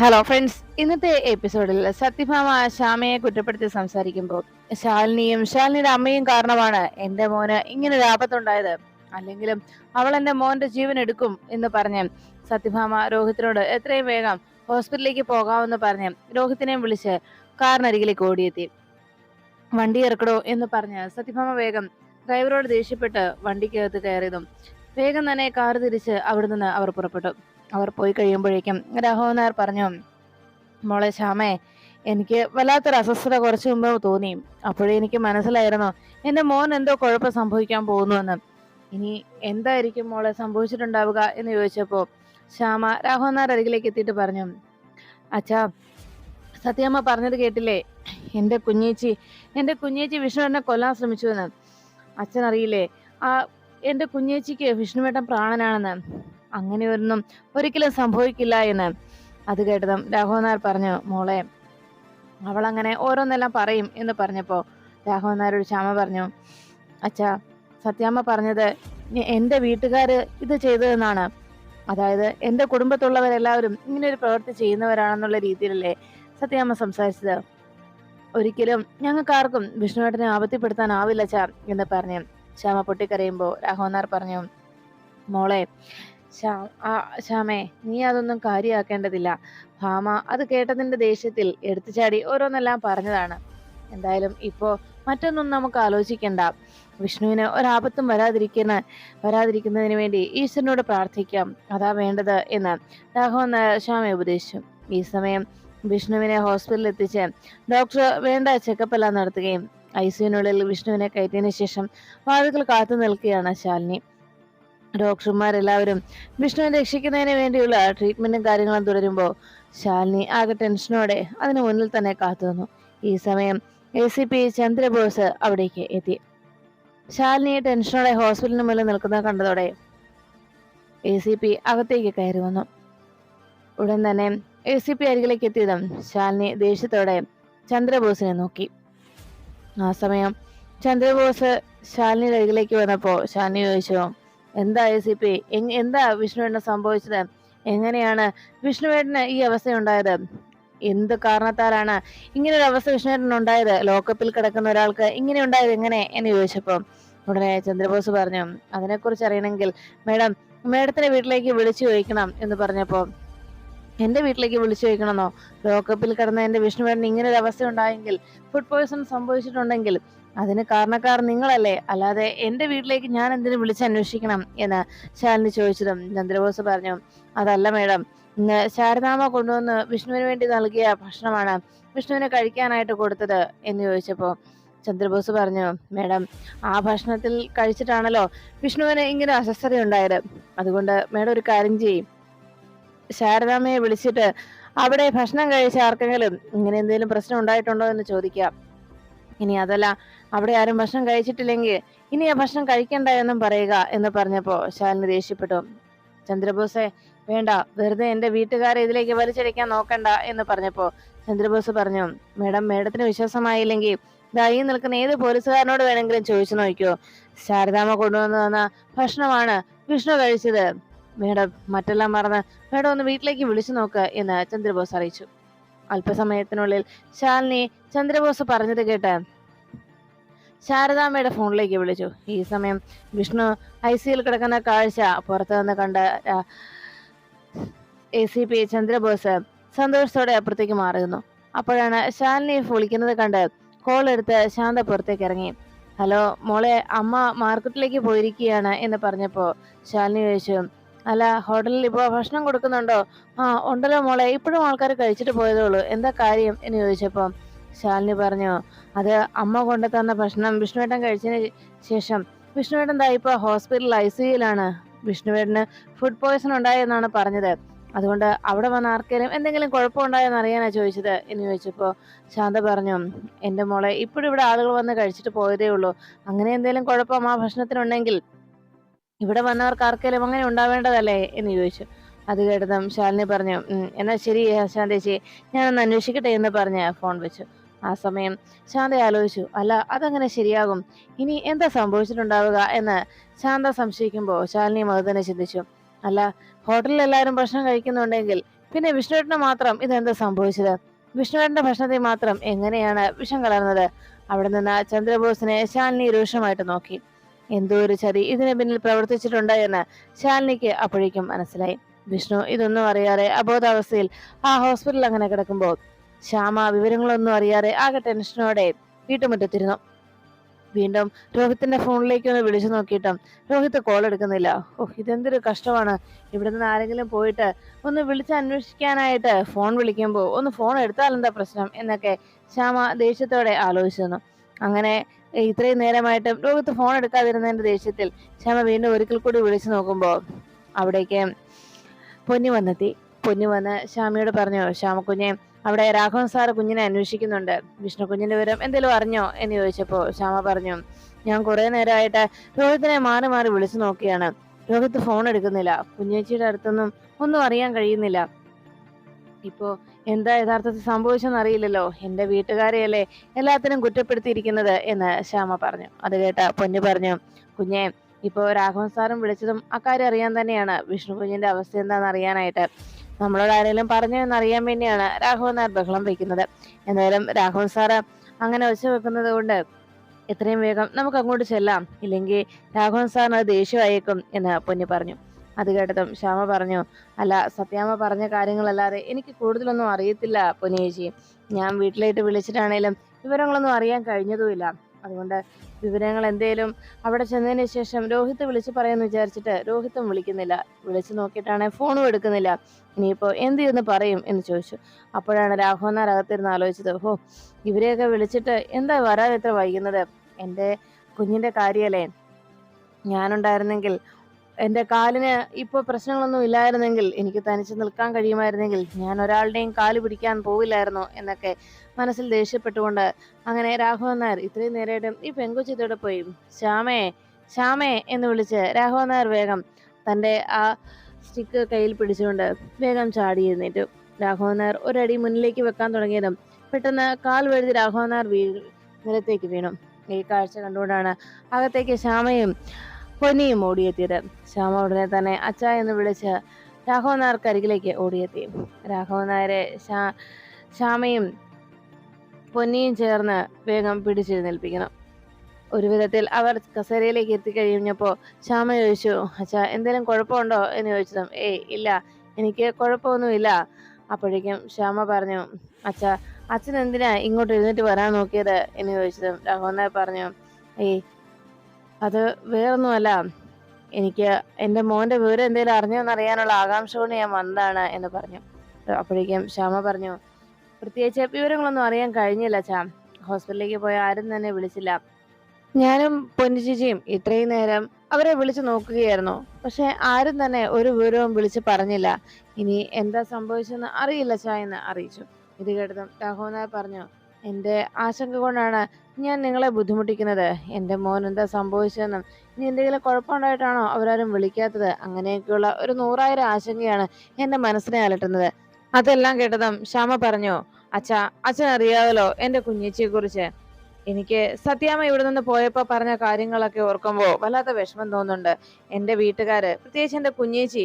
Hello friends ഇന്നത്തെ എപ്പിസോഡിൽ സത്യഭാമ ശ്യാമയെ കുറ്റപ്പെടുത്തി സംസാരിക്കുമ്പോൾ ശാലിനിയും ശാലിനിയുടെ അമ്മയും കാരണമാണ് എന്റെ മോന് ഇങ്ങനെ ഒരു ആപത്തുണ്ടായത്. അല്ലെങ്കിലും അവൾ എന്റെ മോന്റെ ജീവൻ എടുക്കും എന്ന് പറഞ്ഞ് സത്യഭാമ രോഹിത്തിനോട് എത്രയും വേഗം ഹോസ്പിറ്റലിലേക്ക് പോകാമെന്ന് പറഞ്ഞ് രോഹിത്തിനെയും വിളിച്ച് കാറിനരികിലേക്ക് ഓടിയെത്തി. വണ്ടി ഇറക്കണോ എന്ന് പറഞ്ഞ് സത്യഭാമ വേഗം ഡ്രൈവറോട് ദേഷ്യപ്പെട്ട് വണ്ടിക്കകത്ത് കയറിയതും വേഗം തന്നെ കാർ തിരിച്ച് അവിടെ നിന്ന് അവർ പുറപ്പെട്ടു. അവർ പോയി കഴിയുമ്പോഴേക്കും രാഘവൻ നായർ പറഞ്ഞു മോളെ ശ്യാമേ എനിക്ക് വല്ലാത്തൊരു അസ്വസ്ഥത കുറച്ചു മുമ്പ് തോന്നി. അപ്പോഴേ എനിക്ക് മനസ്സിലായിരുന്നു എന്റെ മോൻ എന്തോ കുഴപ്പം സംഭവിക്കാൻ പോകുന്നുവെന്ന്. ഇനി എന്തായിരിക്കും മോളെ സംഭവിച്ചിട്ടുണ്ടാവുക എന്ന് ചോദിച്ചപ്പോ ശ്യാമ രാഘവൻ നായർ അരികിലേക്ക് എത്തിയിട്ട് പറഞ്ഞു അച്ഛാ സത്യമ്മ പറഞ്ഞത് കേട്ടില്ലേ? എന്റെ കുഞ്ഞേച്ചി എന്റെ കുഞ്ഞേച്ചി വിഷ്ണു എന്നെ കൊല്ലാൻ ശ്രമിച്ചുവെന്ന്. അച്ഛൻ അറിയില്ലേ ആ എന്റെ കുഞ്ഞേച്ചിക്ക് വിഷ്ണുവേട്ടൻ പ്രാണനാണെന്ന്. അങ്ങനെയൊന്നും ഒരിക്കലും സംഭവിക്കില്ല എന്ന് അത് കേട്ടതും രാഘവനാർ പറഞ്ഞു മോളെ അവൾ അങ്ങനെ ഓരോന്നെല്ലാം പറയും എന്ന് പറഞ്ഞപ്പോൾ രാഘവനാരോട് ക്ഷമ പറഞ്ഞു അച്ഛാ സത്യാമ്മ പറഞ്ഞത് എന്റെ എന്റെ വീട്ടുകാര് ഇത് ചെയ്തതെന്നാണ്. അതായത് എന്റെ കുടുംബത്തുള്ളവരെല്ലാവരും ഇങ്ങനെ ഒരു പ്രവൃത്തി ചെയ്യുന്നവരാണെന്നുള്ള രീതിയിലല്ലേ സത്യാമ്മ സംസാരിച്ചത്. ഒരിക്കലും ഞങ്ങൾക്ക് ആർക്കും വിഷ്ണുവേട്ടനെ ആപത്തിപ്പെടുത്താനാവില്ല ചാ എന്ന് പറഞ്ഞു ശ്യാമ പൊട്ടിക്കരയുമ്പോൾ രാഘവനാർ പറഞ്ഞു മോളെ ശ്യാമേ നീ അതൊന്നും കാര്യമാക്കേണ്ടതില്ല ഭാമ അത് കേട്ടതിന്റെ ദേഷ്യത്തിൽ എടുത്തു ചാടി ഓരോന്നെല്ലാം പറഞ്ഞതാണ്. എന്തായാലും ഇപ്പോ മറ്റൊന്നും നമുക്ക് ആലോചിക്കണ്ട. വിഷ്ണുവിന് ഒരാപത്തും വരാതിരിക്കുന്ന വരാതിരിക്കുന്നതിന് വേണ്ടി ഈശ്വരനോട് പ്രാർത്ഥിക്കാം. അതാ വേണ്ടത് എന്ന് രാഘവൻ ശ്യാമെ ഉപദേശിച്ചു. ഈ സമയം വിഷ്ണുവിനെ ഹോസ്പിറ്റലിൽ എത്തിച്ച് ഡോക്ടർ വേണ്ട ചെക്കപ്പ് എല്ലാം നടത്തുകയും ഐ സിയുനുള്ളിൽ വിഷ്ണുവിനെ കയറ്റിയതിനു ശേഷം വാതുക്കൾ കാത്തു നിൽക്കുകയാണ് ശാലിനി. ഡോക്ടർമാരെല്ലാവരും വിഷ്ണുവിനെ രക്ഷിക്കുന്നതിന് വേണ്ടിയുള്ള ട്രീറ്റ്മെന്റും കാര്യങ്ങളും തുടരുമ്പോൾ ശാലിനി ആകെ ടെൻഷനോടെ അതിന് മുന്നിൽ തന്നെ കാത്തു നിന്നു. ഈ സമയം എ സി പി ചന്ദ്രബോസ് അവിടേക്ക് എത്തി. ശാലിനി ടെൻഷനോടെ ഹോസ്പിറ്റലിന് മുന്നിൽ നിൽക്കുന്നത് കണ്ടതോടെ എ സി പി അകത്തേക്ക് കയറി വന്നു. ഉടൻ തന്നെ എ സി പി അരികിലേക്ക് എത്തിയതും ശാലിനി ദേഷ്യത്തോടെ ചന്ദ്രബോസിനെ നോക്കി. ആ സമയം ചന്ദ്രബോസ് ശാലിനിയുടെ അരികിലേക്ക് വന്നപ്പോൾ ശാലിനി ചോദിച്ചു എന്താ എ സി പി എന്താ വിഷ്ണുവേട്ടന് സംഭവിച്ചത്? എങ്ങനെയാണ് വിഷ്ണുവേട്ടന് ഈ അവസ്ഥ ഉണ്ടായത് എന്ത് കാരണത്താലാണ് ഇങ്ങനെ ഒരു അവസ്ഥ വിഷ്ണുവേട്ടന് ഉണ്ടായത് ലോക്കപ്പിൽ കിടക്കുന്ന ഒരാൾക്ക് ഇങ്ങനെ ഉണ്ടായത് എങ്ങനെ എന്ന് ചോദിച്ചപ്പോ ഉടനെ ചന്ദ്രബോസ് പറഞ്ഞു അതിനെക്കുറിച്ച് അറിയണമെങ്കിൽ മേഡം മേഡത്തിന്റെ വീട്ടിലേക്ക് വിളിച്ചു ചോദിക്കണം എന്ന് പറഞ്ഞപ്പോ എന്റെ വീട്ടിലേക്ക് വിളിച്ചു ചോദിക്കണമെന്നോ? ലോക്കപ്പിൽ കിടന്ന എന്റെ വിഷ്ണുവേട്ടന് ഇങ്ങനെ ഒരു അവസ്ഥ ഉണ്ടായെങ്കിൽ ഫുഡ് പോയ്സൺ സംഭവിച്ചിട്ടുണ്ടെങ്കിൽ അതിന് കാരണക്കാർ നിങ്ങളല്ലേ? അല്ലാതെ എന്റെ വീട്ടിലേക്ക് ഞാൻ എന്തിനു വിളിച്ച് അന്വേഷിക്കണം എന്ന് ശാലിനി ചോദിച്ചതും ചന്ദ്രബോസ് പറഞ്ഞു അതല്ല മേഡം ശാരനാമ കൊണ്ടുവന്ന് വിഷ്ണുവിന് വേണ്ടി നൽകിയ ഭക്ഷണമാണ് വിഷ്ണുവിന് കഴിക്കാനായിട്ട് കൊടുത്തത് എന്ന് ചോദിച്ചപ്പോ ചന്ദ്രബോസ് പറഞ്ഞു മേഡം ആ ഭക്ഷണത്തിൽ കഴിച്ചിട്ടാണല്ലോ വിഷ്ണുവിന് ഇങ്ങനെ അസ്വസ്ഥത ഉണ്ടായത് അതുകൊണ്ട് മേഡം ഒരു കാര്യം ചെയ്യും. ശാരദാമയെ വിളിച്ചിട്ട് അവിടെ ഭക്ഷണം കഴിച്ച ആർക്കെങ്കിലും ഇങ്ങനെ എന്തെങ്കിലും പ്രശ്നം ഉണ്ടായിട്ടുണ്ടോ എന്ന് ചോദിക്കാം. ഇനി അതല്ല അവിടെ ആരും ഭക്ഷണം കഴിച്ചിട്ടില്ലെങ്കിൽ ഇനി ആ ഭക്ഷണം കഴിക്കണ്ട എന്നും പറയുക എന്ന് പറഞ്ഞപ്പോ ശാലിനി ദേഷ്യപ്പെട്ടു. ചന്ദ്രബോസെ വേണ്ട വെറുതെ എന്റെ വീട്ടുകാരെ ഇതിലേക്ക് വലിച്ചടിക്കാൻ നോക്കണ്ട എന്ന് പറഞ്ഞപ്പോ ചന്ദ്രബോസ് പറഞ്ഞു മേഡം മേഡത്തിന് വിശ്വാസമായില്ലെങ്കിൽ ദൈ നിൽക്കുന്ന ഏത് പോലീസുകാരനോട് വേണമെങ്കിലും ചോദിച്ചു നോക്കിയോ? ശാരദാമ്മ കൊണ്ടുവന്നു തന്ന ഭക്ഷണമാണ് വിഷ്ണു കഴിച്ചത്. മേഡം മറ്റെല്ലാം മറന്ന് മേഡം ഒന്ന് വീട്ടിലേക്ക് വിളിച്ചു നോക്ക് എന്ന് ചന്ദ്രബോസ് അറിയിച്ചു. അല്പസമയത്തിനുള്ളിൽ ശാലിനി ചന്ദ്രബോസ് പറഞ്ഞത് കേട്ട് ശാരദാമ്മയുടെ ഫോണിലേക്ക് വിളിച്ചു. ഈ സമയം വിഷ്ണു ഐ സിയിൽ കിടക്കുന്ന കാഴ്ച പുറത്തു നിന്ന് കണ്ട എ സി പി ചന്ദ്രബോസ് സന്തോഷത്തോടെ അപ്പുറത്തേക്ക് മാറുന്നു. അപ്പോഴാണ് ശാലിനി വിളിക്കുന്നത് കണ്ട് കോൾ എടുത്ത് ശാന്ത പുറത്തേക്ക് ഇറങ്ങി. ഹലോ മോളെ അമ്മ മാർക്കറ്റിലേക്ക് പോയിരിക്കുകയാണ് എന്ന് പറഞ്ഞപ്പോൾ ശാലിനി ചോദിച്ചു അല്ല ഹോട്ടലിൽ ഇപ്പോ ഭക്ഷണം കൊടുക്കുന്നുണ്ടോ? ആ ഉണ്ടല്ലോ മോളെ. ഇപ്പോഴും ആൾക്കാർ കഴിച്ചിട്ട് പോയതേ ഉള്ളൂ. എന്താ കാര്യം എന്ന് ചോദിച്ചപ്പോ ശാലിനി പറഞ്ഞു അത് അമ്മ കൊണ്ടു തന്ന ഭക്ഷണം വിഷ്ണുവേട്ടൻ കഴിച്ചതിന് ശേഷം. വിഷ്ണുവേട്ടൻ ദാ ഇപ്പൊ ഹോസ്പിറ്റലിൽ ഐ സിയിലാണ് വിഷ്ണുവേട്ടന് ഫുഡ് പോയ്സൺ ഉണ്ടായെന്നാണ് പറഞ്ഞത്. അതുകൊണ്ട് അവിടെ വന്ന ആർക്കെങ്കിലും എന്തെങ്കിലും കുഴപ്പമുണ്ടായെന്ന് അറിയാനാ ചോദിച്ചത് എന്ന് ചോദിച്ചപ്പോൾ ശാന്ത പറഞ്ഞു എന്റെ മോളെ ഇപ്പോഴും ഇവിടെ ആളുകൾ വന്ന് കഴിച്ചിട്ട് പോയതേ ഉള്ളൂ. അങ്ങനെ എന്തെങ്കിലും കുഴപ്പം ആ ഭക്ഷണത്തിനുണ്ടെങ്കിൽ ഇവിടെ വന്നവർക്ക് ആർക്കെങ്കിലും അങ്ങനെ ഉണ്ടാവേണ്ടതല്ലേ? എന്ന് ചോദിച്ചു. അത് കേട്ടതും ശാലിനി പറഞ്ഞു "ഉം, എന്നാ ശരി ശാന്തേച്ചി ഞാനൊന്ന് അന്വേഷിക്കട്ടെ എന്ന് പറഞ്ഞ് ഫോൺ വെച്ചു. ആ സമയം ശാന്ത ആലോചിച്ചു അല്ല അതങ്ങനെ ശരിയാകും. ഇനി എന്താ സംഭവിച്ചിട്ടുണ്ടാവുക? എന്ന് ശാന്ത സംശയിക്കുമ്പോൾ ശാലിനി അത് തന്നെ ചിന്തിച്ചു അല്ല ഹോട്ടലിൽ എല്ലാവരും ഭക്ഷണം കഴിക്കുന്നുണ്ടെങ്കിൽ പിന്നെ വിഷ്ണുവേട്ടന് മാത്രം ഇതെന്താ സംഭവിച്ചത്? വിഷ്ണുവേട്ടന്റെ ഭക്ഷണത്തിൽ മാത്രം എങ്ങനെയാണ് വിഷം കലർന്നത്? അവിടെ നിന്ന് ചന്ദ്രബോസിനെ ശാലിനി രൂക്ഷമായിട്ട് നോക്കി. എന്തോ ഒരു ചതി ഇതിന് പിന്നിൽ പ്രവർത്തിച്ചിട്ടുണ്ട് എന്ന് ശാലിനിക്ക് അപ്പോഴേക്കും മനസ്സിലായി. വിഷ്ണു ഇതൊന്നും അറിയാതെ അബോധാവസ്ഥയിൽ ആ ഹോസ്പിറ്റലിൽ അങ്ങനെ കിടക്കുമ്പോൾ ശ്യാമ വിവരങ്ങളൊന്നും അറിയാതെ ആകെ ടെൻഷനോടെ വീട്ടുമുറ്റത്തിരുന്നു. വീണ്ടും രോഹിത്തിന്റെ ഫോണിലേക്ക് ഒന്ന് വിളിച്ചു നോക്കിയിട്ടും രോഹിത്ത് കോൾ എടുക്കുന്നില്ല. ഓ ഇതെന്തൊരു കഷ്ടമാണ്. ഇവിടെ നിന്ന് ആരെങ്കിലും പോയിട്ട് ഒന്ന് വിളിച്ച് അന്വേഷിക്കാനായിട്ട് ഫോൺ വിളിക്കുമ്പോൾ ഒന്ന് ഫോൺ എടുത്താൽ എന്താ പ്രശ്നം എന്നൊക്കെ ശ്യാമ ദേഷ്യത്തോടെ ആലോചിച്ചു തന്നു അങ്ങനെ ഇത്രയും നേരമായിട്ട് ലോകത്ത് ഫോൺ എടുക്കാതിരുന്നതിന്റെ ദേഷ്യത്തിൽ ശ്യാമ വീണ്ടും ഒരിക്കൽ കൂടി വിളിച്ചു നോക്കുമ്പോൾ അവിടേക്ക് പൊന്നി വന്നെത്തി. പൊന്നി വന്ന് ശ്യാമയോട് പറഞ്ഞു ശ്യാമക്കുഞ്ഞെ അവിടെ രാഘവൻ സാർ കുഞ്ഞിനെ അന്വേഷിക്കുന്നുണ്ട്. വിഷ്ണു കുഞ്ഞിന്റെ വിവരം എന്തെങ്കിലും അറിഞ്ഞോ? എന്ന് ചോദിച്ചപ്പോ ശ്യാമ പറഞ്ഞു ഞാൻ കുറെ നേരമായിട്ട് രോഹിത്തിനെ മാറി മാറി വിളിച്ചു നോക്കിയാണ്. രോഹിത്ത് ഫോൺ എടുക്കുന്നില്ല. കുഞ്ഞേച്ചിയുടെ അടുത്തൊന്നും ഒന്നും അറിയാൻ കഴിയുന്നില്ല. ഇപ്പോ എന്താ യഥാർത്ഥത്തിൽ സംഭവിച്ചെന്ന് അറിയില്ലല്ലോ എന്റെ വീട്ടുകാരെയല്ലേ എല്ലാത്തിനും കുറ്റപ്പെടുത്തിയിരിക്കുന്നത് എന്ന് ശ്യാമ പറഞ്ഞു. അത് കേട്ട പൊന്നു പറഞ്ഞു കുഞ്ഞെ ഇപ്പോ രാഘവൻ സാറും വിളിച്ചതും അക്കാര്യം അറിയാൻ തന്നെയാണ്. വിഷ്ണു കുഞ്ഞിന്റെ അവസ്ഥ എന്താണെന്ന് അറിയാനായിട്ട്. നമ്മളോട് ആരെങ്കിലും പറഞ്ഞു എന്നറിയാൻ വേണ്ടിയാണ് രാഘവൻ നായർ ബഹളം വയ്ക്കുന്നത് എന്തായാലും രാഘവൻ സാറ് അങ്ങനെ ഒച്ച വെക്കുന്നത് കൊണ്ട് എത്രയും വേഗം നമുക്ക് അങ്ങോട്ട് ചെല്ലാം. ഇല്ലെങ്കിൽ രാഘവൻ സാറിന് അത് ദേഷ്യമായേക്കും എന്ന് പൊന്നി പറഞ്ഞു. അത് കേട്ടതും ശ്യാമ പറഞ്ഞു അല്ല സത്യാമ്മ പറഞ്ഞ കാര്യങ്ങളല്ലാതെ എനിക്ക് കൂടുതലൊന്നും അറിയത്തില്ല പൊന്നിയേച്ചി ഞാൻ വീട്ടിലേക്ക് വിളിച്ചിട്ടാണേലും വിവരങ്ങളൊന്നും അറിയാൻ കഴിഞ്ഞതുമില്ല. അതുകൊണ്ട് വിവരങ്ങൾ എന്തേലും അവിടെ ചെന്നതിന് ശേഷം രോഹിത്ത് വിളിച്ച് പറയാന്ന് വിചാരിച്ചിട്ട് രോഹിത്തും വിളിക്കുന്നില്ല. വിളിച്ചു നോക്കിയിട്ടാണ് ഫോണും എടുക്കുന്നില്ല. ഇനിയിപ്പോ എന്ത് ചെയ്യുന്നു പറയും എന്ന് ചോദിച്ചു. അപ്പോഴാണ് രാഘവനാർ അകത്തിരുന്ന് ആലോചിച്ചത് ഓ ഇവരെയൊക്കെ വിളിച്ചിട്ട് എന്താ വരാൻ എത്ര വൈകുന്നത്? എന്റെ കുഞ്ഞിന്റെ കാര്യല്ലേ? ഞാനുണ്ടായിരുന്നെങ്കിൽ എന്റെ കാലിന് ഇപ്പോൾ പ്രശ്നങ്ങളൊന്നും ഇല്ലായിരുന്നെങ്കിൽ എനിക്ക് തനിച്ച് നിൽക്കാൻ കഴിയുമായിരുന്നെങ്കിൽ ഞാൻ ഒരാളുടെയും കാൽ പിടിക്കാൻ പോവില്ലായിരുന്നു എന്നൊക്കെ മനസ്സിൽ ദേഷ്യപ്പെട്ടുകൊണ്ട് അങ്ങനെ രാഘവൻ നായർ ഇത്രയും നേരമായിട്ടും ഈ പെങ്കുച്ചിത്തോടെ പോയി. ശ്യാമേ ശ്യാമേ എന്ന് വിളിച്ച് രാഘവൻ നായർ വേഗം തന്റെ ആ സ്റ്റിക്ക് കയ്യിൽ പിടിച്ചുകൊണ്ട് വേഗം ചാടി എഴുന്നേറ്റു. രാഘവൻ നായർ ഒരടി മുന്നിലേക്ക് വെക്കാൻ തുടങ്ങിയതും പെട്ടെന്ന് കാൽ വഴുതി രാഘവൻ നായർ വീ നിലത്തേക്ക് വീണു. ഈ കാഴ്ച കണ്ടുകൊണ്ടാണ് അകത്തേക്ക് ശ്യാമയും പൊന്നിയും ഓടിയെത്തിയത്. ശ്യാമ ഉടനെ തന്നെ അച്ഛ എന്ന് വിളിച്ച് രാഘവൻ നായർക്ക് അരികിലേക്ക് ഓടിയെത്തി. രാഘവൻ നായരെ ശ്യാ ശ്യാമയും പൊന്നിയും ചേർന്ന് വേഗം പിടിച്ചെഴുന്നേൽപ്പിക്കണം ഒരു വിധത്തിൽ അവർ കസേരയിലേക്ക് എത്തിക്കഴിഞ്ഞപ്പോൾ ശ്യാമ ചോദിച്ചു അച്ഛ എന്തെങ്കിലും കുഴപ്പമുണ്ടോ? എന്ന് ചോദിച്ചതും ഏയ് ഇല്ല എനിക്ക് കുഴപ്പമൊന്നുമില്ല. അപ്പോഴേക്കും ശ്യാമ പറഞ്ഞു അച്ഛ അച്ഛൻ എന്തിനാ ഇങ്ങോട്ട് എഴുന്നേറ്റ് വരാൻ നോക്കിയത്? എന്ന് ചോദിച്ചതും രാഘവൻ നായർ പറഞ്ഞു ഏയ് അത് വേറൊന്നുമല്ല. എനിക്ക് എന്റെ മോന്റെ വിവരം എന്തെങ്കിലും അറിഞ്ഞോന്ന് അറിയാനുള്ള ആകാംക്ഷ കൊണ്ട് ഞാൻ വന്നതാണ് എന്ന് പറഞ്ഞു. അപ്പോഴേക്കും ശ്യാമ പറഞ്ഞു പ്രത്യേകിച്ച് വിവരങ്ങളൊന്നും അറിയാൻ കഴിഞ്ഞില്ല ചാം ഹോസ്പിറ്റലിലേക്ക് പോയ ആരും തന്നെ വിളിച്ചില്ല. ഞാനും പൊന്നിച്ചിച്ചിയും ഇത്രയും നേരം അവരെ വിളിച്ചു നോക്കുകയായിരുന്നു. പക്ഷെ ആരും തന്നെ ഒരു വിവരവും വിളിച്ച് പറഞ്ഞില്ല. ഇനി എന്താ സംഭവിച്ചെന്ന് അറിയില്ല ചാ എന്ന് അറിയിച്ചു. ഇത് കേട്ടതും രാഘവനാഥ് പറഞ്ഞു എന്റെ ആശങ്ക കൊണ്ടാണ് ഞാൻ നിങ്ങളെ ബുദ്ധിമുട്ടിക്കുന്നത്. എന്റെ മോൻ എന്താ സംഭവിച്ചതെന്നും ഇനി എന്തെങ്കിലും കുഴപ്പമുണ്ടായിട്ടാണോ അവരാരും വിളിക്കാത്തത്? അങ്ങനെയൊക്കെയുള്ള ഒരു നൂറായിരം ആശങ്കയാണ് എന്റെ മനസ്സിനെ അലട്ടുന്നത്. അതെല്ലാം കേട്ടതും ശ്യാമ പറഞ്ഞു അച്ഛ അച്ഛൻ അറിയാമല്ലോ എന്റെ കുഞ്ഞേച്ചിയെ കുറിച്ച് എനിക്ക് സത്യാമ്മ ഇവിടെ നിന്ന് പോയപ്പോ പറഞ്ഞ കാര്യങ്ങളൊക്കെ ഓർക്കുമ്പോ വല്ലാത്ത വിഷമം തോന്നുന്നുണ്ട്. എന്റെ വീട്ടുകാര് പ്രത്യേകിച്ച് എന്റെ കുഞ്ഞേച്ചി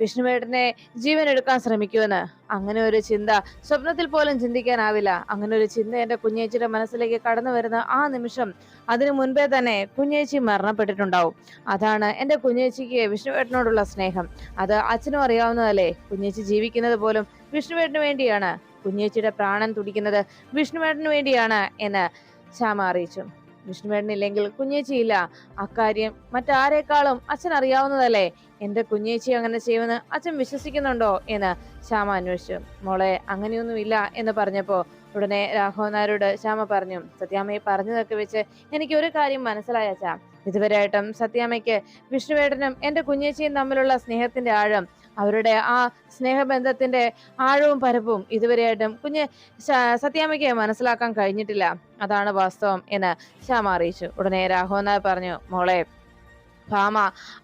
വിഷ്ണുവേട്ടനെ ജീവൻ എടുക്കാൻ ശ്രമിക്കുമെന്ന് അങ്ങനെ ഒരു ചിന്ത സ്വപ്നത്തിൽ പോലും ചിന്തിക്കാനാവില്ല. അങ്ങനെ ഒരു ചിന്ത എന്റെ കുഞ്ഞേച്ചിയുടെ മനസ്സിലേക്ക് കടന്നു വരുന്ന ആ നിമിഷം അതിനു മുൻപേ തന്നെ കുഞ്ഞേച്ചി മരണപ്പെട്ടിട്ടുണ്ടാവും. അതാണ് എന്റെ കുഞ്ഞേച്ചിക്ക് വിഷ്ണുവേട്ടനോടുള്ള സ്നേഹം. അത് അച്ഛനും അറിയാവുന്നതല്ലേ? കുഞ്ഞേച്ചി ജീവിക്കുന്നത് പോലും വിഷ്ണുവേട്ടന് വേണ്ടിയാണ്. കുഞ്ഞേച്ചിയുടെ പ്രാണൻ തുടിക്കുന്നത് വിഷ്ണുവേട്ടന് വേണ്ടിയാണ് എന്ന് ശ്യാമ അറിയിച്ചു. വിഷ്ണുവേട്ടനില്ലെങ്കിൽ കുഞ്ഞേച്ചിയില്ല. അക്കാര്യം മറ്റാരേക്കാളും അച്ഛൻ അറിയാവുന്നതല്ലേ? എന്റെ കുഞ്ഞേച്ചി അങ്ങനെ ചെയ്യുമെന്ന് അച്ഛൻ വിശ്വസിക്കുന്നുണ്ടോ എന്ന് ശ്യാമ അന്വേഷിച്ചു. മോളെ അങ്ങനെയൊന്നുമില്ല എന്ന് പറഞ്ഞപ്പോ ഉടനെ രാഘവൻ നായരോട് ശ്യാമ പറഞ്ഞു സത്യാമ്മയെ പറഞ്ഞതൊക്കെ വെച്ച് എനിക്ക് ഒരു കാര്യം മനസ്സിലായ അച്ഛാ. ഇതുവരെയായിട്ടും സത്യാമ്മയ്ക്ക് വിഷ്ണുവേട്ടനും എന്റെ കുഞ്ഞേച്ചിയും തമ്മിലുള്ള സ്നേഹത്തിന്റെ ആഴം അവരുടെ ആ സ്നേഹബന്ധത്തിന്റെ ആഴവും പരപ്പും ഇതുവരെയായിട്ടും കുഞ്ഞ് സത്യാമ്മയ്ക്ക് മനസ്സിലാക്കാൻ കഴിഞ്ഞിട്ടില്ല. അതാണ് വാസ്തവം എന്ന് ശ്യാമ അറിയിച്ചു. ഉടനെ രാഘവനാഥ് പറഞ്ഞു മോളെ ഭാമ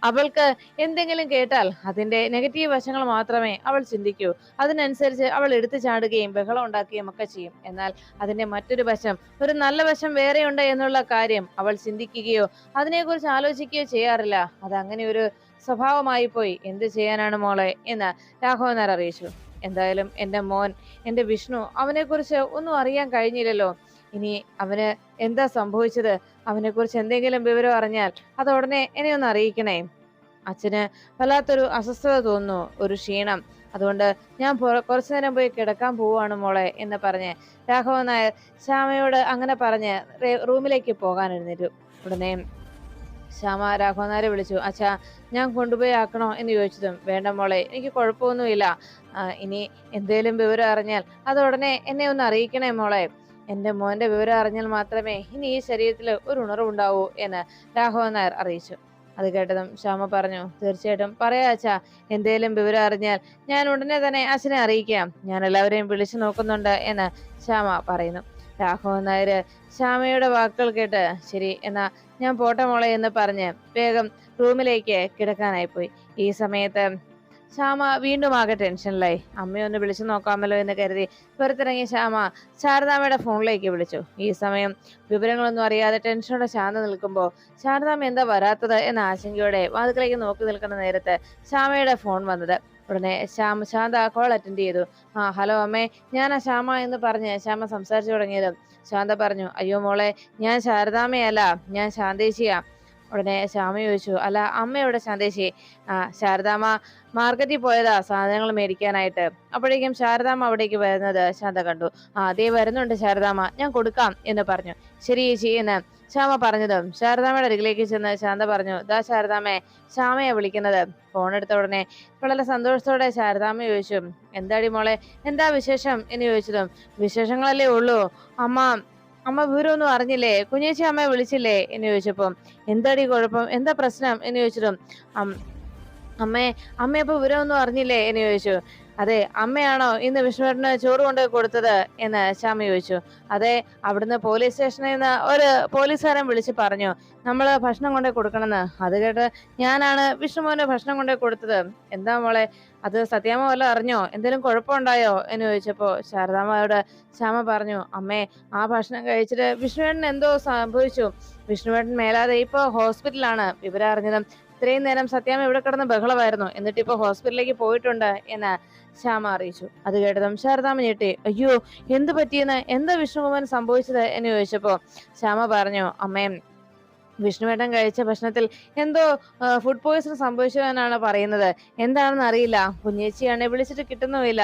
അവൾക്ക് എന്തെങ്കിലും കേട്ടാൽ അതിന്റെ നെഗറ്റീവ് വശങ്ങൾ മാത്രമേ അവൾ ചിന്തിക്കൂ. അതിനനുസരിച്ച് അവൾ എടുത്തു ചാടുകയും ബഹളം ഉണ്ടാക്കുകയും ഒക്കെ ചെയ്യും. എന്നാൽ അതിന്റെ മറ്റൊരു വശം ഒരു നല്ല വശം വേറെയുണ്ട് എന്നുള്ള കാര്യം അവൾ ചിന്തിക്കുകയോ അതിനെക്കുറിച്ച് ആലോചിക്കുകയോ ചെയ്യാറില്ല. അത് അങ്ങനെ ഒരു സ്വഭാവമായി പോയി. എന്ത് ചെയ്യാനാണ് മോളെ? എന്ന് രാഘവനാർ അറിയിച്ചു. എന്തായാലും എന്റെ മോൻ എന്റെ വിഷ്ണു അവനെക്കുറിച്ച് ഒന്നും അറിയാൻ കഴിഞ്ഞില്ലല്ലോ. ഇനി അവന് എന്താ സംഭവിച്ചത്? അവനെക്കുറിച്ച് എന്തെങ്കിലും വിവരം അറിഞ്ഞാൽ അത് ഉടനെ എന്നെ ഒന്ന് അറിയിക്കണേ. അച്ഛന് വല്ലാത്തൊരു അസ്വസ്ഥത തോന്നുന്നു ഒരു ക്ഷീണം. അതുകൊണ്ട് ഞാൻ കുറച്ചു നേരം പോയി കിടക്കാൻ പോവാണ് മോളെ എന്ന് പറഞ്ഞ് രാഘവൻ നായർ ശ്യാമയോട് അങ്ങനെ പറഞ്ഞ് റൂമിലേക്ക് പോകാൻ എഴുന്നേറ്റു. ഉടനെ ശ്യാമ രാഘവനാരെ വിളിച്ചു. അച്ഛാ ഞാൻ കൊണ്ടുപോയി ആക്കണോ? എന്ന് ചോദിച്ചതും വേണ്ട മോളെ എനിക്ക് കുഴപ്പമൊന്നുമില്ല. ഇനി എന്തേലും വിവരം അറിഞ്ഞാൽ അത് ഉടനെ എന്നെ ഒന്ന് അറിയിക്കണേ മോളെ. എന്റെ മോന്റെ വിവരം അറിഞ്ഞാൽ മാത്രമേ ഇനി ഈ ശരീരത്തിൽ ഒരു ഉണർവുണ്ടാവൂ എന്ന് രാഘവൻ നായർ അറിയിച്ചു. അത് കേട്ടതും ശ്യാമ പറഞ്ഞു തീർച്ചയായിട്ടും പറയാ അച്ഛാ. എന്തേലും വിവരം അറിഞ്ഞാൽ ഞാൻ ഉടനെ തന്നെ അച്ഛനെ അറിയിക്കാം. ഞാൻ എല്ലാവരെയും വിളിച്ചു നോക്കുന്നുണ്ട് എന്ന് ശ്യാമ പറയുന്നു. രാഘവൻ നായര് ശ്യാമയുടെ വാക്കുകൾ കേട്ട് ശരി എന്നാ ഞാൻ പോട്ടെ മോളെ എന്ന് പറഞ്ഞ് വേഗം റൂമിലേക്ക് കിടക്കാനായി പോയി. ഈ സമയത്ത് ശ്യാമ വീണ്ടും ആകെ ടെൻഷനിലായി. അമ്മയൊന്ന് വിളിച്ചു നോക്കാമല്ലോ എന്ന് കരുതി പുറത്തിറങ്ങിയ ശ്യാമ ശാരദാമ്മയുടെ ഫോണിലേക്ക് വിളിച്ചു. ഈ സമയം വിവരങ്ങളൊന്നും അറിയാതെ ടെൻഷനോടെ ശാന്ത നിൽക്കുമ്പോൾ ശാരദാമ്മ എന്താ വരാത്തത് എന്ന ആശങ്കയോടെ വാതുക്കളേക്ക് നോക്കി നിൽക്കുന്ന നേരത്ത് ശ്യാമയുടെ ഫോൺ വന്നത്. ഉടനെ ശ്യാമ ശാന്ത കോൾ അറ്റൻഡ് ചെയ്തു. ആ ഹലോ അമ്മേ. ഞാനാ ശ്യാമ എന്ന് പറഞ്ഞ് ശ്യാമ സംസാരിച്ചു തുടങ്ങിയത്. ശാന്ത പറഞ്ഞു അയ്യോ മോളെ ഞാൻ ശാരദാമ്മയല്ല ഞാൻ ശാന്തേശിയാ. ഉടനെ ശ്യാമ ചോദിച്ചു അല്ല അമ്മ ശാന്തേശി? ആ ശാരദാമ്മ മാർക്കറ്റിൽ പോയതാ സാധനങ്ങൾ മേടിക്കാനായിട്ട്. അപ്പോഴേക്കും ശാരദാമ്മ അവിടേക്ക് വരുന്നത് ശാന്ത കണ്ടു. ആ അതേ വരുന്നുണ്ട് ശാരദാമ്മ ഞാൻ കൊടുക്കാം എന്ന് പറഞ്ഞു. ശരി ചേച്ചി എന്ന്. ശ്യാമ പറഞ്ഞതും ശാരദാമ്മയുടെ അരികിലേക്ക് ചെന്ന് ശാന്ത പറഞ്ഞു ദാ ശാരദാമ്മേ ശ്യാമയെ വിളിക്കുന്നത്. ഫോൺ എടുത്ത ഉടനെ വളരെ സന്തോഷത്തോടെ ശാരദാമ്മ ചോദിച്ചു എന്താടി മോളെ എന്താ വിശേഷം? എന്ന് ചോദിച്ചതും വിശേഷങ്ങളല്ലേ ഉള്ളൂ. അമ്മ അമ്മ വിവരമൊന്നും അറിഞ്ഞില്ലേ? കുഞ്ഞേച്ചി അമ്മയെ വിളിച്ചില്ലേ? എന്ന് ചോദിച്ചപ്പോ എന്താടി കുഴപ്പം? എന്താ പ്രശ്നം? എന്ന് ചോദിച്ചിട്ടും അമ്മേ അമ്മയപ്പോ വിവരമൊന്നും അറിഞ്ഞില്ലേ? എന്ന് ചോദിച്ചു അതെ അമ്മയാണോ ഇന്ന് വിഷ്ണുവേട്ടന് ചോറ് കൊണ്ടുപോയി കൊടുത്തത് എന്ന് ശ്യാമ ചോദിച്ചു. അതെ അവിടുന്ന് പോലീസ് സ്റ്റേഷനിൽ നിന്ന് ഒരു പോലീസുകാരൻ വിളിച്ച് പറഞ്ഞു നമ്മൾ ഭക്ഷണം കൊണ്ടേ കൊടുക്കണമെന്ന്. അത് കേട്ട് ഞാനാണ് വിഷ്ണുമോന് ഭക്ഷണം കൊണ്ടേ കൊടുത്തത്. എന്താ മോളെ അത് സത്യാമ്മ വല്ല അറിഞ്ഞോ? എന്തെങ്കിലും കുഴപ്പമുണ്ടായോ? എന്ന് ചോദിച്ചപ്പോൾ ശാരദാമ്മയോട് ശ്യാമ പറഞ്ഞു അമ്മേ ആ ഭക്ഷണം കഴിച്ചിട്ട് വിഷ്ണുവേട്ടൻ എന്തോ സംഭവിച്ചു. വിഷ്ണുവേട്ടൻ മേലാതെ ഇപ്പോൾ ഹോസ്പിറ്റലാണ് വിവരം അറിഞ്ഞതും ഇത്രയും നേരം സത്യാമ്മ ഇവിടെ കിടന്ന് ബഹളമായിരുന്നു. എന്നിട്ട് ഇപ്പൊ ഹോസ്പിറ്റലിലേക്ക് പോയിട്ടുണ്ട് എന്ന് ശ്യാമ അറിയിച്ചു. അത് കേട്ടതും ശാരദാമ്മ ഞെട്ടി. അയ്യോ എന്ത് പറ്റിയെന്ന്? എന്താ വിഷ്ണുകുമാരൻ സംഭവിച്ചത്? എന്ന് ചോദിച്ചപ്പോ ശ്യാമ പറഞ്ഞു അമ്മയും വിഷ്ണുവേട്ടൻ കഴിച്ച ഭക്ഷണത്തിൽ എന്തോ ഫുഡ് പോയിസൺ സംഭവിച്ചതെന്നാണ് പറയുന്നത്. എന്താണെന്ന് അറിയില്ല. കുഞ്ഞേച്ചിയാണ് വിളിച്ചിട്ട് കിട്ടുന്നുമില്ല.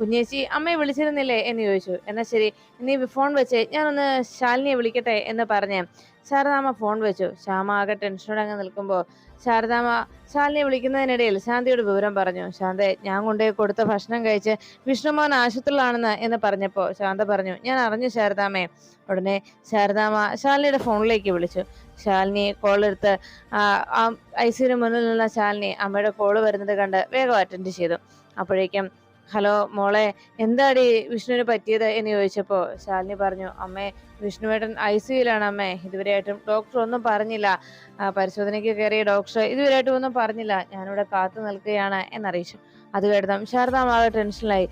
കുഞ്ഞേച്ചി അമ്മയെ വിളിച്ചിരുന്നില്ലേ? എന്ന് ചോദിച്ചു. എന്നാ ശരി നീ ഫോൺ വെച്ച്. ഞാനൊന്ന് ശാലിനിയെ വിളിക്കട്ടെ എന്ന് പറഞ്ഞ് ശാരദാമ്മ ഫോൺ വെച്ചു. ശ്യാമ ആകെ ടെൻഷനോടെ അങ്ങ് നിൽക്കുമ്പോൾ ശാരദാമ്മ ശാലിനെ വിളിക്കുന്നതിനിടയിൽ ശാന്തിയോട് വിവരം പറഞ്ഞു. ശാന്തെ ഞാൻ കൊണ്ടുപോയി കൊടുത്ത ഭക്ഷണം കഴിച്ച് വിഷ്ണുമോൻ ആശുപത്രിയിലാണെന്ന് എന്ന് പറഞ്ഞപ്പോൾ ശാന്ത പറഞ്ഞു ഞാൻ അറിഞ്ഞു ശാരദാമ്മയെ ഉടനെ ശാരദാമ്മ ശാലിനിയുടെ ഫോണിലേക്ക് വിളിച്ചു. ശാലിനി കോളെടുത്ത് ഐ സിയുടെ മുന്നിൽ നിന്ന ശാലിനി അമ്മയുടെ കോൾ വരുന്നത് കണ്ട് വേഗം അറ്റൻഡ് ചെയ്തു. അപ്പോഴേക്കും ഹലോ മോളെ എന്താടി വിഷ്ണുവിന് പറ്റിയത് എന്ന് ചോദിച്ചപ്പോൾ ശാലിനി പറഞ്ഞു അമ്മേ വിഷ്ണുവേട്ടൻ ഐ സിയുലാണ് അമ്മേ. ഇതുവരെയായിട്ടും ഡോക്ടർ ഒന്നും പറഞ്ഞില്ല. പരിശോധനയ്ക്ക് കയറിയ ഡോക്ടർ ഇതുവരെയായിട്ടും ഒന്നും പറഞ്ഞില്ല. ഞാനിവിടെ കാത്തു നിൽക്കുകയാണ് എന്നറിയിച്ചു. അത് കേട്ടതും ശാരദാമാകെ ടെൻഷനിലായി.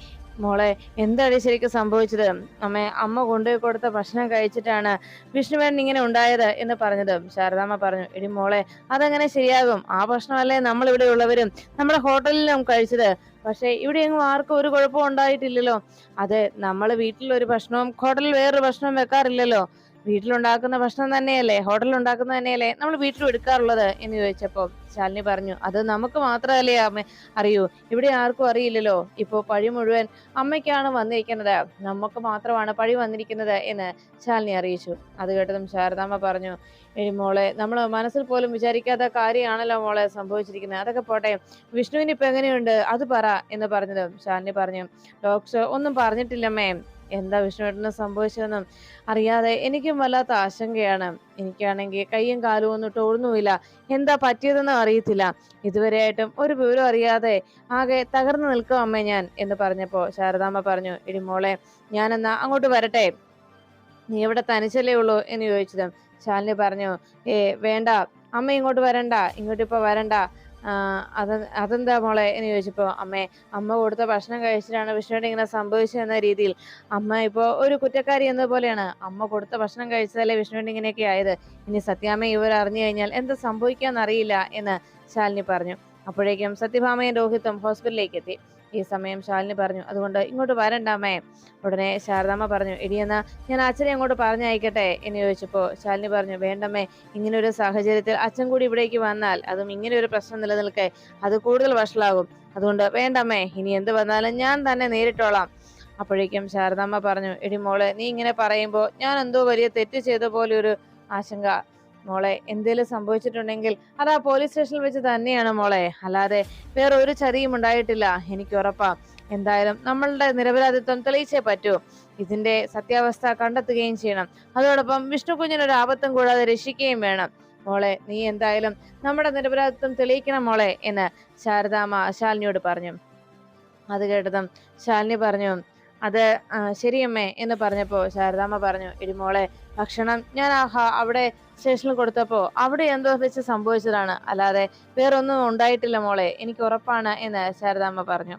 മോളെ എന്താണ് ശരിക്കും സംഭവിച്ചത്? അമ്മേ അമ്മ കൊണ്ടുപോയി കൊടുത്ത ഭക്ഷണം കഴിച്ചിട്ടാണ് വിഷ്ണുവേൻ ഇങ്ങനെ ഉണ്ടായത് എന്ന് പറഞ്ഞത്. ശാരദാമ്മ പറഞ്ഞു എടി മോളെ അതങ്ങനെ ശരിയാകും. ആ ഭക്ഷണമല്ലേ നമ്മൾ ഇവിടെ ഉള്ളവരും നമ്മുടെ ഹോട്ടലിലും കഴിച്ചത്. പക്ഷെ ഇവിടെ എങ്ങും ആർക്കും ഒരു കുഴപ്പവും ഉണ്ടായിട്ടില്ലല്ലോ. അതെ നമ്മൾ വീട്ടിൽ ഒരു ഭക്ഷണവും ഹോട്ടലിൽ വേറൊരു ഭക്ഷണവും വെക്കാറില്ലല്ലോ. വീട്ടിലുണ്ടാക്കുന്ന ഭക്ഷണം തന്നെയല്ലേ? ഹോട്ടലിൽ ഉണ്ടാക്കുന്ന തന്നെയല്ലേ? നമ്മൾ വീട്ടിലും എടുക്കാറുള്ളത് എന്ന് ചോദിച്ചപ്പോൾ ശാലിനി പറഞ്ഞു അത് നമുക്ക് മാത്രമല്ലേ അമ്മ അറിയൂ. ഇവിടെ ആർക്കും അറിയില്ലല്ലോ. ഇപ്പോ പഴി മുഴുവൻ അമ്മയ്ക്കാണ് വന്നിരിക്കുന്നത്. നമുക്ക് മാത്രമാണ് പഴി വന്നിരിക്കുന്നത് എന്ന് ശാലിനി അറിയിച്ചു. അത് കേട്ടതും ശാരദാമ്മ പറഞ്ഞു ഇനി മോളെ നമ്മൾ മനസ്സിൽ പോലും വിചാരിക്കാത്ത കാര്യമാണല്ലോ മോളെ സംഭവിച്ചിരിക്കുന്നത്. അതൊക്കെ പോട്ടെ. വിഷ്ണുവിന് ഇപ്പൊ എങ്ങനെയുണ്ട്? അത് പറ എന്ന് പറഞ്ഞതും ശാലിനി പറഞ്ഞു ഡോക്ടർ ഒന്നും പറഞ്ഞിട്ടില്ലമ്മേ. എന്താ വിഷ്ണുവേട്ടന് സംഭവിച്ചതെന്നും അറിയാതെ എനിക്കും വല്ലാത്ത ആശങ്കയാണ്. എനിക്കാണെങ്കിൽ കൈയും കാലും ഒന്നും ടോടുന്നുമില്ല എന്താ പറ്റിയതെന്നും അറിയത്തില്ല. ഇതുവരെയായിട്ടും ഒരു വിവരം അറിയാതെ ആകെ തകർന്നു നിൽക്കും അമ്മ ഞാൻ എന്ന് പറഞ്ഞപ്പോ ശാരദാമ്മ പറഞ്ഞു ഇടി മോളെ ഞാനെന്നാ അങ്ങോട്ട് വരട്ടെ? നീ ഇവിടെ തനിച്ചല്ലേ ഉള്ളൂ? എന്ന് ചോദിച്ചതും ശാലിനി പറഞ്ഞു ഏ വേണ്ട. അമ്മ ഇങ്ങോട്ട് വരണ്ട. ഇങ്ങോട്ട് ഇപ്പൊ വരണ്ട. അത് അതെന്താ മോളെ എന്ന് ചോദിച്ചപ്പോൾ അമ്മേ അമ്മ കൊടുത്ത ഭക്ഷണം കഴിച്ചിട്ടാണ് വിഷ്ണുവിന് ഇങ്ങനെ സംഭവിച്ചതെന്ന രീതിയിൽ. അമ്മ ഇപ്പോൾ ഒരു കുറ്റക്കാരി എന്ന പോലെയാണ്. അമ്മ കൊടുത്ത ഭക്ഷണം കഴിച്ചതല്ലേ വിഷ്ണുവിന് ഇങ്ങനെയൊക്കെ ആയത്? ഇനി സത്യാമ്മ ഇവർ അറിഞ്ഞു കഴിഞ്ഞാൽ എന്താ സംഭവിക്കാന്നറിയില്ല എന്ന് ശാലിനി പറഞ്ഞു. അപ്പോഴേക്കും സത്യഭാമയും രോഹിത്തും ഹോസ്പിറ്റലിലേക്ക് എത്തി. ഈ സമയം ശാലിനി പറഞ്ഞു അതുകൊണ്ട് ഇങ്ങോട്ട് വരണ്ടമ്മേ ഉടനെ ശാരദാമ്മ പറഞ്ഞു ഇടിയെന്നാ ഞാൻ അച്ഛനെ അങ്ങോട്ട് പറഞ്ഞയക്കട്ടെ? എന്ന് ചോദിച്ചപ്പോൾ ശാലിനി പറഞ്ഞു വേണ്ടമ്മേ ഇങ്ങനെ ഒരു സാഹചര്യത്തിൽ അച്ഛൻ കൂടി ഇവിടേക്ക് വന്നാൽ അതും ഇങ്ങനെ ഒരു പ്രശ്നം നിലനിൽക്കെ അത് കൂടുതൽ വഷളാകും. അതുകൊണ്ട് വേണ്ടമ്മേ ഇനി എന്ത് വന്നാലും ഞാൻ തന്നെ നേരിട്ടോളാം. അപ്പോഴേക്കും ശാരദാമ്മ പറഞ്ഞു എടി മോളെ നീ ഇങ്ങനെ പറയുമ്പോൾ ഞാൻ എന്തോ വലിയ തെറ്റ് ചെയ്ത പോലെ ഒരു ആശങ്ക മോളെ എന്തേലും സംഭവിച്ചിട്ടുണ്ടെങ്കിൽ അത് ആ പോലീസ് സ്റ്റേഷനിൽ വെച്ച് തന്നെയാണ് മോളെ. അല്ലാതെ വേറെ ഒരു ചതിയും ഉണ്ടായിട്ടില്ല. എനിക്ക് ഉറപ്പാ. എന്തായാലും നമ്മളുടെ നിരപരാധിത്വം തെളിയിച്ചേ പറ്റൂ. ഇതിന്റെ സത്യാവസ്ഥ കണ്ടെത്തുകയും ചെയ്യണം. അതോടൊപ്പം വിഷ്ണു കുഞ്ഞിനൊരു ആപത്തും കൂടാതെ രക്ഷിക്കുകയും വേണം. മോളെ നീ എന്തായാലും നമ്മുടെ നിരപരാധിത്വം തെളിയിക്കണം മോളെ എന്ന് ശാരദാമ്മ ശാലിനിയോട് പറഞ്ഞു. അത് കേട്ടതും ശാലിനി പറഞ്ഞു അത് ശരിയമ്മേ എന്ന് പറഞ്ഞപ്പോൾ ശാരദാമ്മ പറഞ്ഞു ഇടിമോളെ ഭക്ഷണം ഞാൻ ആഹാ അവിടെ സ്റ്റേഷനിൽ കൊടുത്തപ്പോൾ അവിടെ എന്തോ വെച്ച് സംഭവിച്ചതാണ്. അല്ലാതെ വേറൊന്നും ഉണ്ടായിട്ടില്ല മോളെ എനിക്ക് ഉറപ്പാണ് എന്ന് ശാരദാമ്മ പറഞ്ഞു.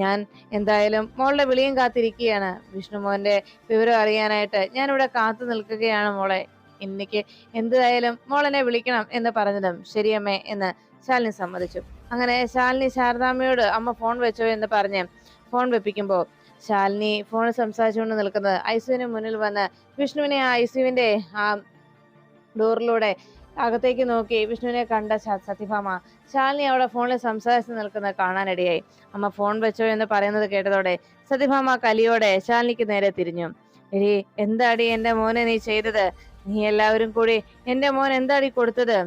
ഞാൻ എന്തായാലും മോളുടെ വിളിയും കാത്തിരിക്കുകയാണ്. വിഷ്ണുമോഹന്റെ വിവരം അറിയാനായിട്ട് ഞാൻ ഇവിടെ കാത്തു നിൽക്കുകയാണ് മോളെ. എനിക്ക് എന്തായാലും മോളെന്നെ വിളിക്കണം എന്ന് പറഞ്ഞതും ശരിയമ്മേ എന്ന് ശാലിനി സമ്മതിച്ചു. അങ്ങനെ ശാലിനി ശാരദാമ്മയോട് അമ്മ ഫോൺ വെച്ചോ എന്ന് പറഞ്ഞ് ഫോൺ വെപ്പിക്കുമ്പോൾ ശാലിനി ഫോണിൽ സംസാരിച്ചുകൊണ്ട് നിൽക്കുന്നത്. ഐസുവിന് മുന്നിൽ വന്ന് വിഷ്ണുവിനെ ആ ഐസുവിന്റെ ആ ഡോറിലൂടെ അകത്തേക്ക് നോക്കി വിഷ്ണുവിനെ കണ്ട സത്യഭാമ ശാലിനി അവിടെ ഫോണിൽ സംസാരിച്ച് നിൽക്കുന്നത് കാണാനിടയായി. അമ്മ ഫോൺ വെച്ചോ എന്ന് പറയുന്നത് കേട്ടതോടെ സത്യഭാമ കലിയോടെ ശാലിനിക്ക് നേരെ തിരിഞ്ഞു. എടി എന്താടി എന്റെ മോനെ നീ ചെയ്തത്? നീ എല്ലാവരും കൂടി എന്റെ മോൻ എന്താടി കൊടുത്തത്?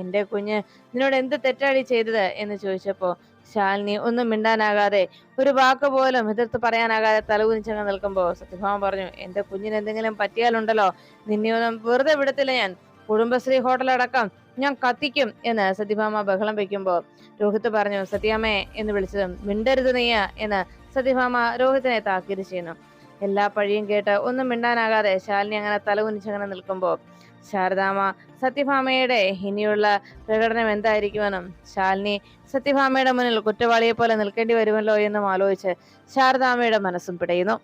എന്റെ കുഞ്ഞ് നിന്നോട് എന്ത് തെറ്റാടി ചെയ്തത്? എന്ന് ചോദിച്ചപ്പോ ശാലിനി ഒന്നും മിണ്ടാനാകാതെ ഒരു വാക്ക് പോലും എതിർത്ത് പറയാനാകാതെ തലകുനിച്ചങ്ങ് നിൽക്കുമ്പോ സത്യഭാമ പറഞ്ഞു എന്റെ കുഞ്ഞിന് എന്തെങ്കിലും പറ്റിയാലുണ്ടല്ലോ? നിന്നെയൊന്നും വെറുതെ വിടത്തില്ല ഞാൻ. കുടുംബശ്രീ ഹോട്ടലടക്കം ഞാൻ കത്തിക്കും എന്ന് സത്യഭാമ ബഹളം വെക്കുമ്പോ രോഹിത് പറഞ്ഞു സത്യാമ്മേ എന്ന് വിളിച്ചതും മിണ്ടരുത് നീയ എന്ന് സത്യഭാമ രോഹിത്തിനെ താക്കീത് ചെയ്യുന്നു. എല്ലാ പഴിയും കേട്ട് ഒന്നും മിണ്ടാനാകാതെ ശാലിനി അങ്ങനെ തലകുനിച്ചങ്ങനെ നിൽക്കുമ്പോ ശാരദാമ്മ സത്യഭാമയുടെ ഇനിയുള്ള പ്രകടനം എന്തായിരിക്കുമെന്നും ശാലിനി സത്യഭാമയുടെ മുന്നിൽ കുറ്റവാളിയെ പോലെ നിൽക്കേണ്ടി വരുമല്ലോ എന്നും ആലോചിച്ച് ശാരദാമ്മയുടെ മനസ്സും പിടയുന്നു.